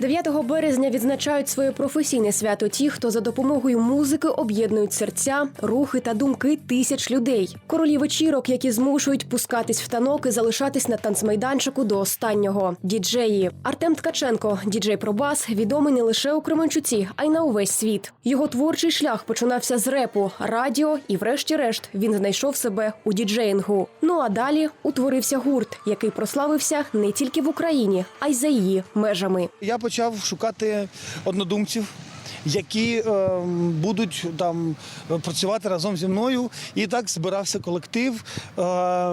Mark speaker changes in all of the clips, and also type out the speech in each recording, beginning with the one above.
Speaker 1: 9 березня відзначають своє професійне свято ті, хто за допомогою музики об'єднують серця, рухи та думки тисяч людей. Королі вечірок, які змушують пускатись в танок і залишатись на танцмайданчику до останнього. Діджеї Артем Ткаченко, діджей Пробас, відомий не лише у Кременчуці, а й на увесь світ. Його творчий шлях починався з репу, радіо, і, врешті-решт, він знайшов себе у діджеїнгу. Ну а далі утворився гурт, який прославився не тільки в Україні, а й за її межами.
Speaker 2: Я почав шукати однодумців. Які е, будуть там працювати разом зі мною, і так збирався колектив. Е,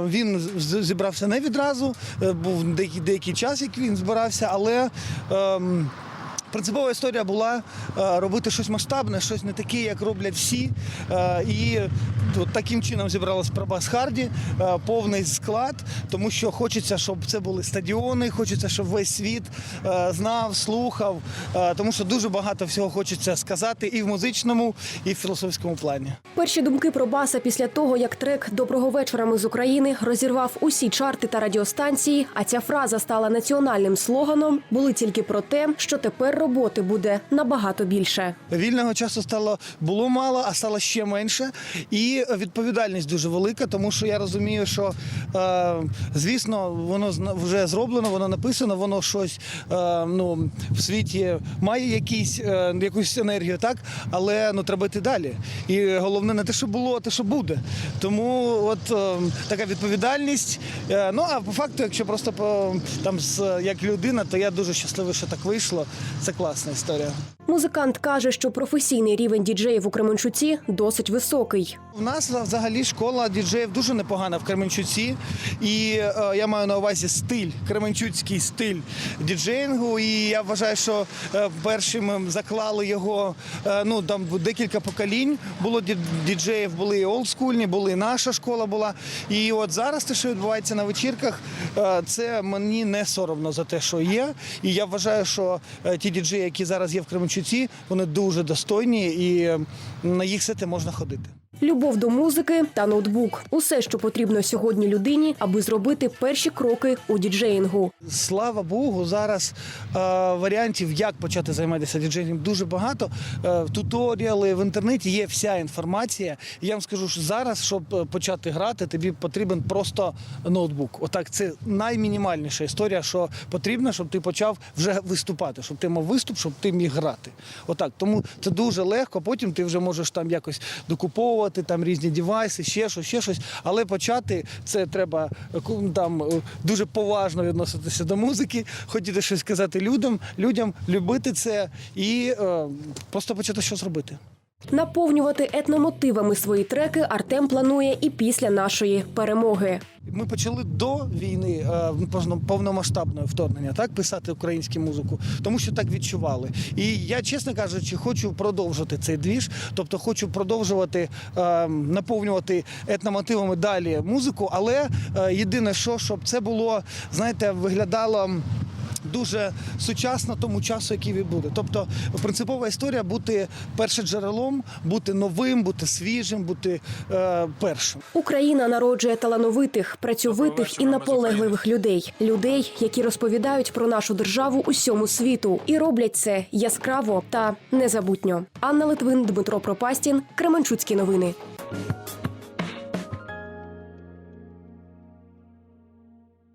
Speaker 2: він зібрався не відразу, е, був деякий, деякий час, як він збирався, але е, принципова історія була е, робити щось масштабне, щось не таке, як роблять всі. Е, і таким чином зібралась Прабас Харді, е, повний склад, тому що хочеться, щоб це були стадіони, хочеться, щоб весь світ знав, слухав, тому що дуже багато всього хочеться сказати і в музичному, і в філософському плані.
Speaker 1: Перші думки про баса після того, як трек Доброго вечора ми з України розірвав усі чарти та радіостанції. А ця фраза стала національним слоганом. Були тільки про те, що тепер роботи буде набагато більше.
Speaker 2: Вільного часу стало було мало, а стало ще менше. І відповідальність дуже велика, тому що я розумію, що е, звісно, воно вже зроблено, воно написано, воно щось е, ну, в світі має якісь, е, якусь енергію, так, але ну треба йти далі. І головне не те, що було, а те, що буде. Тому от така відповідальність. Ну а по факту, якщо просто по там як людина, то я дуже щасливий, що так вийшло. Це класна історія.
Speaker 1: Музикант каже, що професійний рівень діджеїв у Кременчуці досить високий.
Speaker 2: У нас взагалі школа діджеїв дуже непогана в Кременчуці, і е, я маю на увазі стиль, кременчуцький стиль діджеїнгу. І я вважаю, що е, першим заклали його е, ну там декілька поколінь. Було діджеїв, були і олдскульні, були і наша школа була. І от зараз те, що відбувається на вечірках, е, це мені не соромно за те, що є. І я вважаю, що е, ті діджеї, які зараз є в Кременчуці, вони дуже достойні і на їх сети можна ходити.
Speaker 1: Любов до музики та ноутбук усе, що потрібно сьогодні людині, аби зробити перші кроки у діджеїнгу.
Speaker 2: Слава Богу, зараз е, варіантів, як почати займатися діджеїнгом, дуже багато. Е, туторіали в інтернеті є вся інформація. Я вам скажу, що зараз, щоб е, почати грати, тобі потрібен просто ноутбук. Отак, це наймінімальніша історія, що потрібно, щоб ти почав вже виступати, щоб ти мав виступ, щоб ти міг грати. Отак. Тому це дуже легко. Потім ти вже можеш там якось докуповувати там різні девайси, ще щось, ще щось. Але почати це треба е, там е, дуже поважно відноситися до музики, хотіти щось сказати людям, людям любити це і е, просто почати щось робити.
Speaker 1: Наповнювати етномотивами свої треки Артем планує і після нашої перемоги.
Speaker 2: Ми почали до війни е, повно- повномасштабного вторгнення, так писати українську музику, тому що так відчували. І я, чесно кажучи, хочу продовжити цей двіж, тобто хочу продовжувати е, наповнювати етномотивами далі музику, але е, єдине, що щоб це було, знаєте, виглядало. Дуже сучасно тому часу, який він буде. Тобто принципова історія бути першоджерелом, бути новим, бути свіжим, бути е, першим.
Speaker 1: Україна народжує талановитих, працьовитих і наполегливих людей, людей, які розповідають про нашу державу усьому світу, і роблять це яскраво та незабутньо. Анна Литвин, Дмитро Пропастін, Кременчуцькі новини.